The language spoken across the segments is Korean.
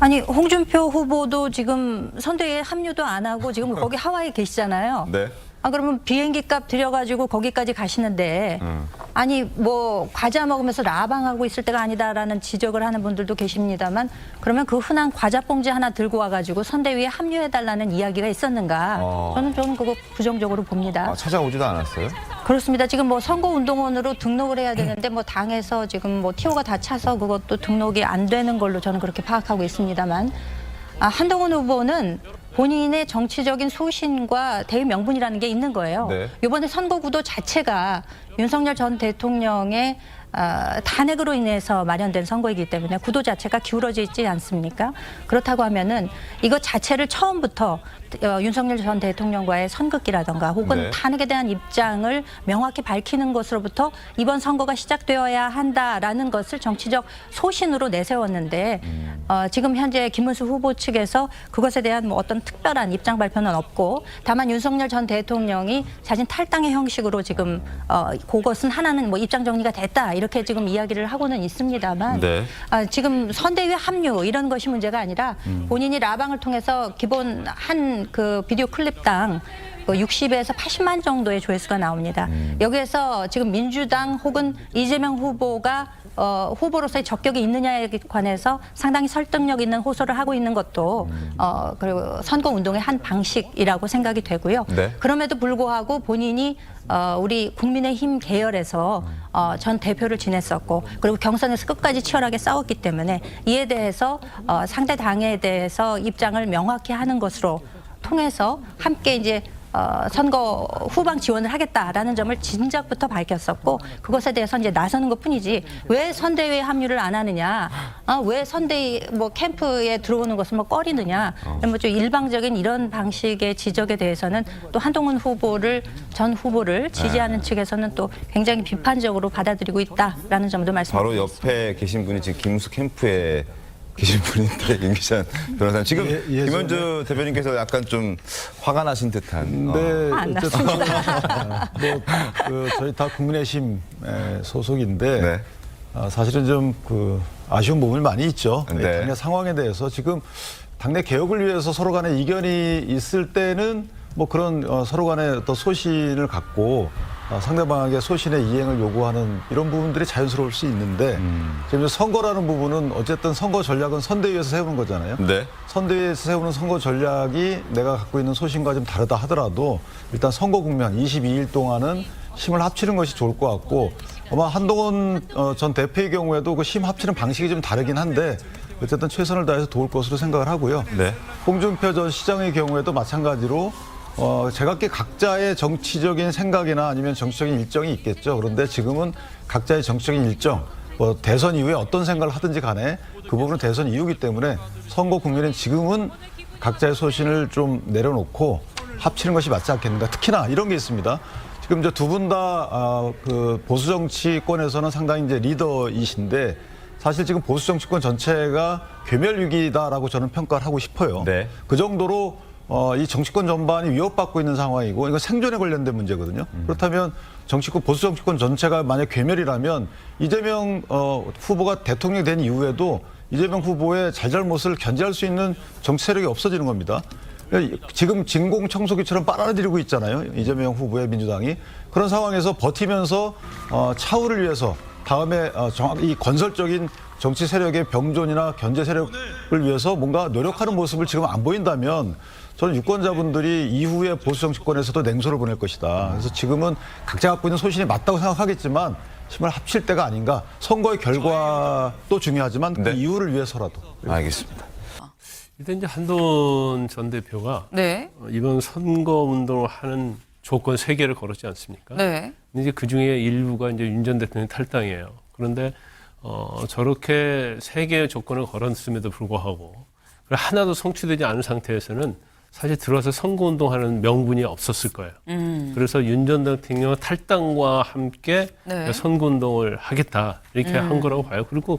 아니 홍준표 후보도 지금 선대위에 합류도 안 하고 지금 거기 하와이에 계시잖아요. 네. 아 그러면 비행기 값 들여가지고 거기까지 가시는데 음. 아니 뭐 과자 먹으면서 라방하고 있을 때가 아니다라는 지적을 하는 분들도 계십니다만 그러면 그 흔한 과자 봉지 하나 들고 와가지고 선대위에 합류해달라는 이야기가 있었는가? 어. 저는 저는 그거 부정적으로 봅니다. 아, 찾아오지도 않았어요? 그렇습니다. 지금 뭐 선거운동원으로 등록을 해야 되는데 뭐 당에서 지금 뭐 티오가 다 차서 그것도 등록이 안 되는 걸로 저는 그렇게 파악하고 있습니다만 아, 한동훈 후보는 본인의 정치적인 소신과 대의 명분이라는 게 있는 거예요. 네. 이번에 선거 구도 자체가 윤석열 전 대통령의 아, 탄핵으로 인해서 마련된 선거이기 때문에 구도 자체가 기울어져 있지 않습니까? 그렇다고 하면은 이것 자체를 처음부터 어, 윤석열 전 대통령과의 선긋기라던가 혹은 네. 탄핵에 대한 입장을 명확히 밝히는 것으로부터 이번 선거가 시작되어야 한다라는 것을 정치적 소신으로 내세웠는데 어, 지금 현재 김문수 후보 측에서 그것에 대한 뭐 어떤 특별한 입장 발표는 없고 다만 윤석열 전 대통령이 자신 탈당의 형식으로 지금 어, 그것은 하나는 뭐 입장 정리가 됐다 이렇게 지금 이야기를 하고는 있습니다만 네. 아, 지금 선대위 합류 이런 것이 문제가 아니라 본인이 라방을 통해서 기본 한 그 비디오 클립당 그 60에서 80만 정도의 조회수가 나옵니다. 여기에서 지금 민주당 혹은 이재명 후보가 어, 후보로서의 적격이 있느냐에 관해서 상당히 설득력 있는 호소를 하고 있는 것도 어, 그리고 선거 운동의 한 방식이라고 생각이 되고요. 네. 그럼에도 불구하고 본인이 어, 우리 국민의힘 계열에서 어, 전 대표를 지냈었고 그리고 경선에서 끝까지 치열하게 싸웠기 때문에 이에 대해서 어, 상대 당에 대해서 입장을 명확히 하는 것으로 통해서 함께 이제 어, 선거 후방 지원을 하겠다라는 점을 진작부터 밝혔었고 그것에 대해서 이제 나서는 것뿐이지 왜 선대위에 합류를 안 하느냐, 아, 왜 선대위 뭐 캠프에 들어오는 것을 뭐 꺼리느냐, 뭐좀 일방적인 이런 방식의 지적에 대해서는 또 한동훈 후보를 전 후보를 지지하는 측에서는 또 굉장히 비판적으로 받아들이고 있다라는 점도 말씀드립니다. 바로 옆에 계신 분이 지금 김수 캠프에 계신 분인데 임기찬 변호사님 지금 예, 예전에- 김현주 대표님께서 약간 좀 화가 나신 듯한 어. 네, 안 어쨌든 뭐, 그 저희 다 국민의힘 에, 소속인데 네. 아, 사실은 좀 그 아쉬운 부분이 많이 있죠. 이 네. 당내 상황에 대해서 지금 당내 개혁을 위해서 서로 간에 이견이 있을 때는 뭐 그런 어, 서로 간에 어떤 소신을 갖고 어, 상대방에게 소신의 이행을 요구하는 이런 부분들이 자연스러울 수 있는데 음. 지금 선거라는 부분은 어쨌든 선거 전략은 선대위에서 세우는 거잖아요. 네. 선대위에서 세우는 선거 전략이 내가 갖고 있는 소신과 좀 다르다 하더라도 일단 선거 국면 22일 동안은 힘을 합치는 것이 좋을 것 같고 아마 한동훈 어, 전 대표의 경우에도 그 힘 합치는 방식이 좀 다르긴 한데 어쨌든 최선을 다해서 도울 것으로 생각을 하고요. 네. 홍준표 전 시장의 경우에도 마찬가지로 어, 제각기 각자의 정치적인 생각이나 아니면 정치적인 일정이 있겠죠. 그런데 지금은 각자의 정치적인 일정, 뭐 대선 이후에 어떤 생각을 하든지 간에 그 부분은 대선 이후기 때문에 선거 국민은 지금은 각자의 소신을 좀 내려놓고 합치는 것이 맞지 않겠는가. 특히나 이런 게 있습니다. 지금 이제 두분다그 보수 정치권에서는 상당히 이제 리더이신데 사실 지금 보수 정치권 전체가 괴멸 위기다라고 저는 평가를 하고 싶어요. 네. 그 정도로 어, 이 정치권 전반이 위협받고 있는 상황이고 이거 생존에 관련된 문제거든요. 그렇다면 정치권 보수 정치권 전체가 만약 괴멸이라면 이재명 어, 후보가 대통령이 된 이후에도 이재명 후보의 잘잘못을 견제할 수 있는 정치 세력이 없어지는 겁니다. 지금 진공 청소기처럼 빨아들이고 있잖아요. 이재명 후보의 민주당이 그런 상황에서 버티면서 어, 차후를 위해서 다음에 어, 정확히 이 건설적인 정치 세력의 병존이나 견제 세력을 위해서 뭔가 노력하는 모습을 지금 안 보인다면 저는 유권자분들이 이후에 보수 정치권에서도 냉소를 보낼 것이다. 그래서 지금은 각자 갖고 있는 소신이 맞다고 생각하겠지만 힘을 합칠 때가 아닌가. 선거의 결과도 중요하지만 그 네. 이유를 위해서라도. 알겠습니다. 일단 이제 한동훈 전 대표가 네. 어, 이번 선거 운동을 하는 조건 세 개를 걸었지 않습니까? 네. 이제 그 중에 일부가 이제 윤 전 대통령 탈당이에요. 그런데 어, 저렇게 세 개의 조건을 걸었음에도 불구하고 하나도 성취되지 않은 상태에서는 사실 들어와서 선거 운동하는 명분이 없었을 거예요. 음. 그래서 윤 전 대통령 탈당과 함께 네. 선거 운동을 하겠다 이렇게 한 거라고 봐요. 그리고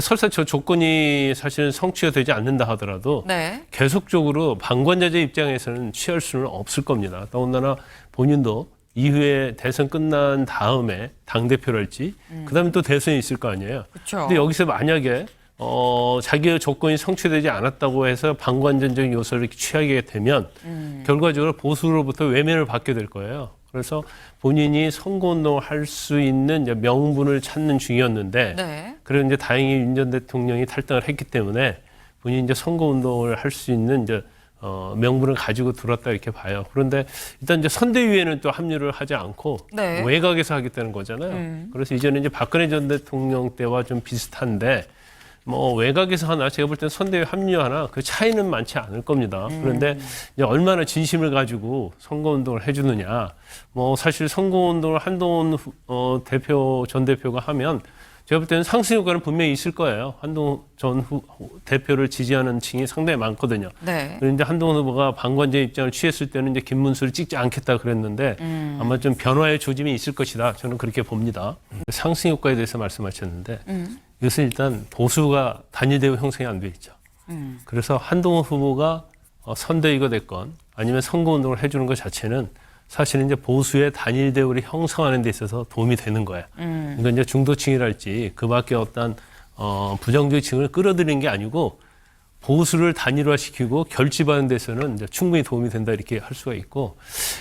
설사 저 조건이 사실은 성취가 되지 않는다 하더라도 네. 계속적으로 방관자재 입장에서는 취할 수는 없을 겁니다. 더군다나 본인도 이후에 대선 끝난 다음에 당 대표랄지 그다음에 또 대선이 있을 거 아니에요. 그쵸. 근데 여기서 만약에 어, 자기의 조건이 성취되지 않았다고 해서 방관전적 요소를 취하게 되면 결과적으로 보수로부터 외면을 받게 될 거예요. 그래서 본인이 선거운동을 할 수 있는 이제 명분을 찾는 중이었는데 네. 그리고 이제 다행히 윤 전 대통령이 탈당을 했기 때문에 본인이 이제 선거운동을 할 수 있는 이제 어, 명분을 가지고 들었다 이렇게 봐요. 그런데 일단 이제 선대위에는 또 합류를 하지 않고 네. 외곽에서 하겠다는 거잖아요. 그래서 이제는 이제 박근혜 전 대통령 때와 좀 비슷한데 뭐 외곽에서 하나 제가 볼 때는 선대위 합류 하나 그 차이는 많지 않을 겁니다. 그런데 이제 얼마나 진심을 가지고 선거 운동을 해주느냐. 뭐 사실 선거 운동을 한동훈 후- 어, 대표 전 대표가 하면 제가 볼 때는 상승 효과는 분명히 있을 거예요. 한동훈 전 후, 대표를 지지하는 층이 상당히 많거든요. 네. 그런데 한동훈 후보가 방관제 입장을 취했을 때는 이제 김문수를 찍지 않겠다 그랬는데 아마 좀 변화의 조짐이 있을 것이다. 저는 그렇게 봅니다. 상승 효과에 대해서 말씀하셨는데 이것은 일단 보수가 단일대우 형성이 안 돼 있죠. 그래서 한동훈 후보가 어, 선대위가 됐건 아니면 선거운동을 해주는 것 자체는 사실은 이제 보수의 단일 대우를 형성하는 데 있어서 도움이 되는 거예요. 그러니까 이제 중도층이랄지 그밖에 어떤 어, 부정적 층을 끌어들이는 게 아니고 보수를 단일화시키고 결집하는 데서는 이제 충분히 도움이 된다 이렇게 할 수가 있고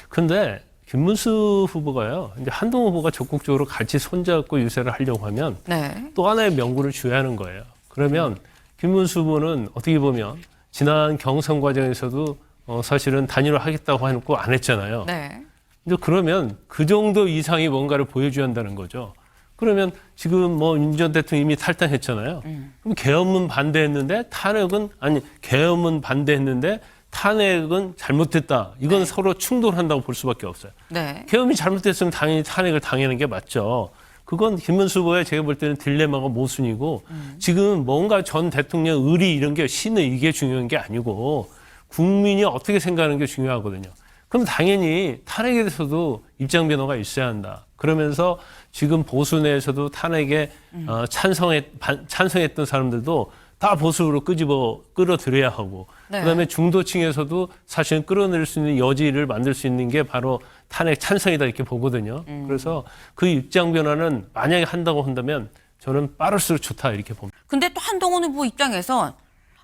근데 김문수 후보가요 이제 한동훈 후보가 적극적으로 같이 손잡고 유세를 하려고 하면 네. 또 하나의 명분을 줘야 하는 거예요. 그러면 김문수 후보는 어떻게 보면 지난 경선 과정에서도 어, 사실은 단일화 하겠다고 해놓고 안 했잖아요. 네. 근데 그러면 그 정도 이상의 뭔가를 보여줘야 한다는 거죠. 그러면 지금 뭐 윤 전 대통령 이미 탈당했잖아요. 그럼 계엄은 반대했는데 탄핵은 아니 계엄은 반대했는데 탄핵은 잘못됐다. 이건 서로 충돌한다고 볼 수밖에 없어요. 네. 계엄이 잘못됐으면 당연히 탄핵을 당하는 게 맞죠. 그건 김문수 후보의 제가 볼 때는 딜레마가 모순이고 지금 뭔가 전 대통령 의리 이런 게 신의 이게 중요한 게 아니고 국민이 어떻게 생각하는 게 중요하거든요. 그럼 당연히 탄핵에 대해서도 입장 변화가 있어야 한다. 그러면서 지금 보수 내에서도 탄핵에 어, 찬성했, 반- 찬성했던 사람들도 다 보수로 끄집어 끌어들여야 하고 네. 그다음에 중도층에서도 사실은 끌어낼 수 있는 여지를 만들 수 있는 게 바로 탄핵 찬성이다 이렇게 보거든요. 그래서 그 입장 변화는 만약에 한다고 한다면 저는 빠를수록 좋다 이렇게 봅니다. 근데 또 한동훈 후보 입장에선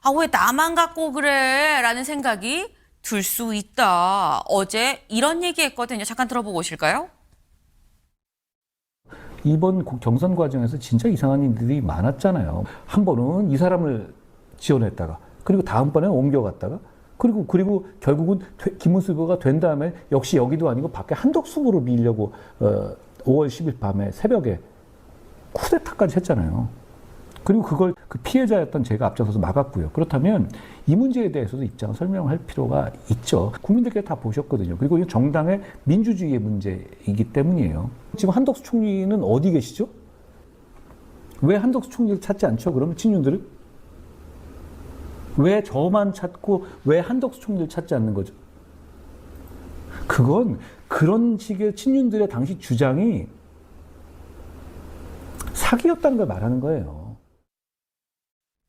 아 왜 나만 갖고 그래 라는 생각이 들 수 있다. 어제 이런 얘기 했거든요. 잠깐 들어보고 오실까요? 이번 국- 경선 과정에서 진짜 이상한 일들이 많았잖아요. 한 번은 이 사람을 지원했다가 그리고 다음번에 옮겨갔다가 그리고 그리고 결국은 되- 김문수 후보가 된 다음에 역시 여기도 아니고 밖에 한덕수 후보로 밀려고 어, 5월 10일 밤에 새벽에 쿠데타까지 했잖아요. 그리고 그걸 그 피해자였던 제가 앞장서서 막았고요. 그렇다면 이 문제에 대해서도 입장을 설명할 필요가 있죠. 국민들께서 다 보셨거든요. 그리고 이 정당의 민주주의의 문제이기 때문이에요. 지금 한덕수 총리는 어디 계시죠? 왜 한덕수 총리를 찾지 않죠? 그러면 친윤들은? 왜 저만 찾고 왜 한덕수 총리를 찾지 않는 거죠? 그건 그런 식의 친윤들의 당시 주장이 사기였다는 걸 말하는 거예요.